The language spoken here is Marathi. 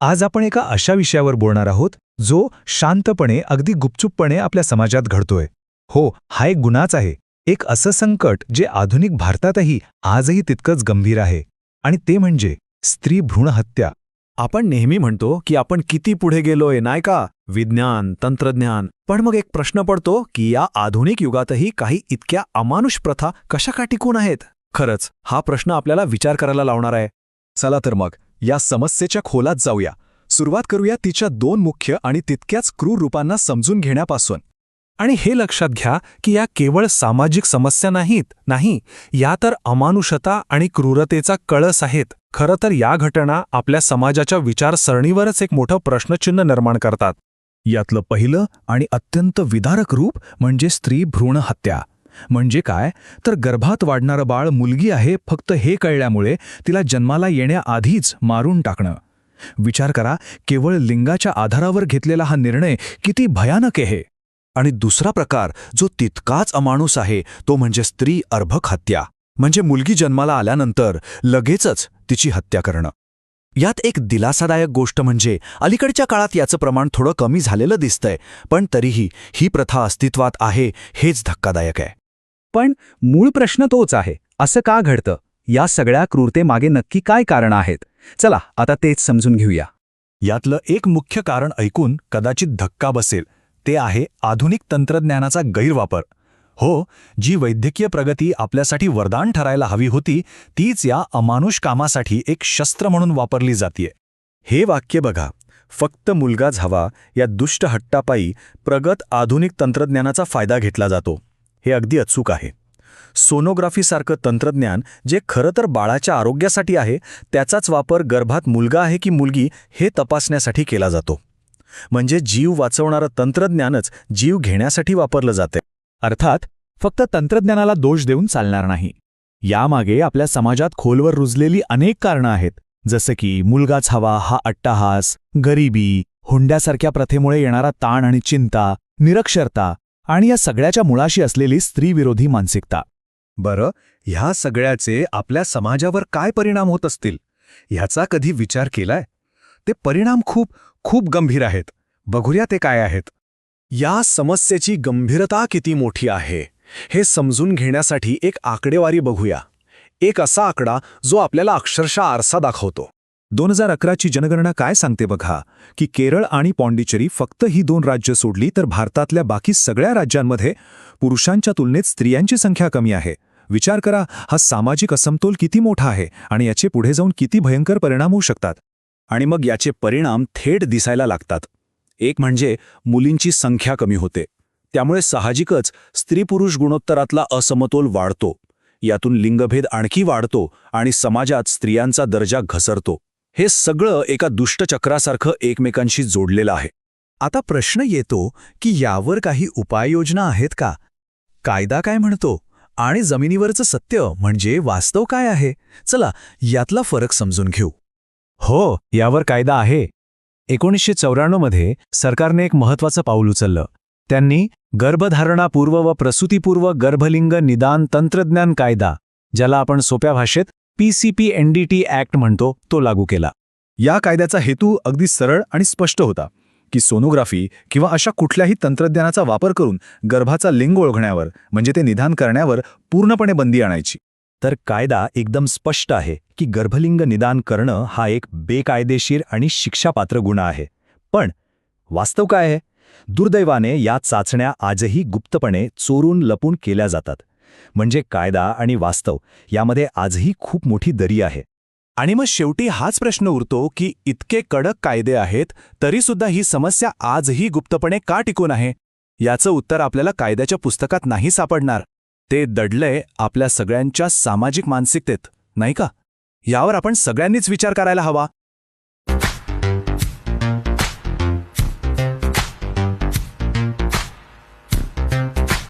आज आपण एका अशा विषयावर बोलणार आहोत जो शांतपणे अगदी गुपचूपपणे आपल्या समाजात घडतोय. हो हा एक गुन्हाच आहे. एक असं संकट जे आधुनिक भारतातही आजही तितकंच गंभीर आहे. आणि ते म्हणजे स्त्री भ्रूणहत्या आपण नेहमी म्हणतो की आपण किती पुढे गेलोय नाही का? विज्ञान तंत्रज्ञान. पण मग एक प्रश्न पडतो की या आधुनिक युगातही काही इतक्या अमानुष प्रथा कशा का टिकून आहेत? खरंच हा प्रश्न आपल्याला विचार करायला लावणार आहे. चला तर मग या समस्येच्या खोलात जाऊया. सुरुवात करूया तिच्या दोन मुख्य आणि तितक्याच क्रूर रूपांना समजून घेण्यापासून. आणि हे लक्षात घ्या की या केवळ सामाजिक समस्या नाहीत नाही या तर अमानुषता आणि क्रूरतेचा कळस आहेत. खरं तर या घटना आपल्या समाजाच्या विचारसरणीवरच एक मोठं प्रश्नचिन्ह निर्माण करतात. यातलं पहिलं आणि अत्यंत विदारक रूप म्हणजे स्त्री भ्रूण हत्या. म्हणजे काय? तर गर्भात वाढणारं बाळ मुलगी आहे फक्त हे कळल्यामुळे तिला जन्माला येण्याआधीच मारून टाकणं. विचार करा केवळ लिंगाच्या आधारावर घेतलेला हा निर्णय किती भयानक आहे. आणि दुसरा प्रकार जो तितकाच अमाणूस आहे तो म्हणजे स्त्री अर्भक हत्या म्हणजे मुलगी जन्माला आल्यानंतर लगेचच तिची हत्या करणं. यात एक दिलासादायक गोष्ट म्हणजे अलीकडच्या काळात याचं प्रमाण थोडं कमी झालेलं दिसतंय पण तरीही ही प्रथा अस्तित्वात आहे हेच धक्कादायक आहे. पण मूळ प्रश्न तोच आहे असं का घडतं? या सगळ्या क्रूरतेमागे नक्की काय कारण आहेत? चला आता तेच समजून घेऊया. यातलं एक मुख्य कारण ऐकून कदाचित धक्का बसेल ते आहे आधुनिक तंत्रज्ञानाचा गैरवापर. हो जी वैद्यकीय प्रगती आपल्यासाठी वरदान ठरायला हवी होती तीच या अमानुष कामासाठी एक शस्त्र म्हणून वापरली जातीये. हे वाक्य बघा फक्त मुलगाच हवा या दुष्ट हट्टापायी प्रगत आधुनिक तंत्रज्ञानाचा फायदा घेतला जातो. हे अगदी अचूक आहे. सोनोग्राफीसारखं तंत्रज्ञान जे खरं तर बाळाच्या आरोग्यासाठी आहे त्याचाच वापर गर्भात मुलगा आहे की मुलगी हे तपासण्यासाठी केला जातो. म्हणजे जीव वाचवणारं तंत्रज्ञानच जीव घेण्यासाठी वापरलं जाते अर्थात फक्त तंत्रज्ञानाला दोष देऊन चालणार नाही. यामागे आपल्या समाजात खोलवर रुजलेली अनेक कारणं आहेत. जसं की मुलगाच हवा हा अट्टाहास गरिबी हुंड्यासारख्या प्रथेमुळे येणारा ताण आणि चिंता निरक्षरता आणि या सगळ्याच्या मुळाशी असलेली स्त्रीविरोधी मानसिकता. बरं ह्या सगळ्याचे आपल्या समाजावर काय परिणाम होत असतील? ह्याचा कधी विचार केलाय? ते परिणाम खूप खूप गंभीर आहेत. बघूया ते काय आहेत. या समस्येची गंभीरता किती मोठी आहे हे समजून घेण्यासाठी एक आकडेवारी बघूया. एक असा आकडा जो आपल्याला अक्षरशः आरसा दाखवतो. दोन हजार अकराची जनगणना काय सांगते बघा की केरळ आणि पॉंडिचेरी फक्त ही दोन राज्य सोडली तर भारतातल्या बाकी सगळ्या राज्यांमध्ये पुरुषांच्या तुलनेत स्त्रियांची संख्या कमी आहे. विचार करा हा सामाजिक असमतोल किती मोठा आहे आणि याचे पुढे जाऊन किती भयंकर परिणाम होऊ शकतात? आणि मग याचे परिणाम थेट दिसायला लागतात. एक म्हणजे मुलींची संख्या कमी होते. त्यामुळे साहजिकच स्त्री पुरुष गुणोत्तरातला असमतोल वाढतो. यातून लिंगभेद आणखी वाढतो आणि समाजात स्त्रियांचा दर्जा घसरतो. हे सगळं एका दुष्टचक्रासारखं एकमेकांशी जोडलेलं आहे. आता प्रश्न येतो की यावर काही उपाययोजना आहेत का? कायदा काय म्हणतो? आणि जमिनीवरचं सत्य म्हणजे वास्तव काय आहे? चला यातला फरक समजून घेऊ. हो यावर कायदा आहे. एकोणीसशे चौऱ्याण्णवमध्ये सरकारने एक महत्वाचं पाऊल उचललं. त्यांनी गर्भधारणापूर्व व प्रसूतीपूर्व गर्भलिंग निदान तंत्रज्ञान कायदा ज्याला आपण सोप्या भाषेत पीसीपी एनडीटी ॲक्ट म्हणतो तो लागू केला. या कायद्याचा हेतू अगदी सरळ आणि स्पष्ट होता की सोनोग्राफी किंवा अशा कुठल्याही तंत्रज्ञानाचा वापर करून गर्भाचा लिंग ओळखण्यावर म्हणजे ते निदान करण्यावर पूर्णपणे बंदी आणायची. तर कायदा एकदम स्पष्ट आहे की गर्भलिंग निदान करणं हा एक बेकायदेशीर आणि शिक्षापात्र गुन्हा आहे. पण वास्तव काय आहे? दुर्दैवाने या चाचण्या आजही गुप्तपणे चोरून लपून केल्या जातात. म्हणजे कायदा आणि वास्तव यामध्ये आजही खूप मोठी दरी आहे. आणि मग शेवटी हाच प्रश्न उरतो की इतके कडक कायदे आहेत तरीसुद्धा ही समस्या आजही गुप्तपणे का टिकून आहे? याचं उत्तर आपल्याला कायद्याच्या पुस्तकात नाही सापडणार. ते दडलंय आपल्या सगळ्यांच्या सामाजिक मानसिकतेत नाही का? यावर आपण सगळ्यांनीच विचार करायला हवा.